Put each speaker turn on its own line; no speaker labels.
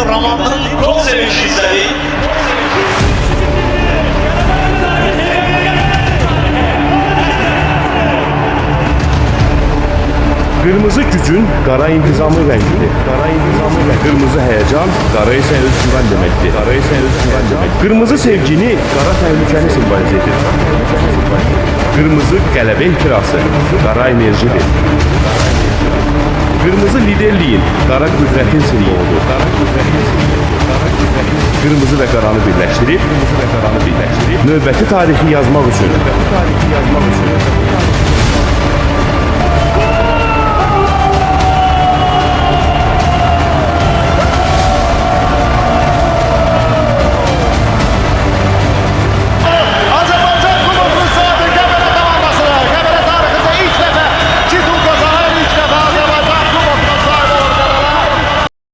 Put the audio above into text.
Abdurrahman Abdurrahman'ın Kozevi Kırmızı gücün kara intizamı rengidir. Kara intizamı rengi. Kırmızı heyecan, kara ise özgüven demektir. Kara ise özgüven demektir. Kırmızı sevgini, kara tehlikeni sembolize edir. Kırmızı qələbə ehtirası, qara enerjidir. Kırmızı qüdrətin simvoludur. Qara qüdrətin simvoludur. Qara qüdrətin Qırmızı və qaranı birləşdirib, qırmızı və qaranı birləşdirib növbəti tarixi yazmaq üçün, növbəti tarixi yazmaq üçün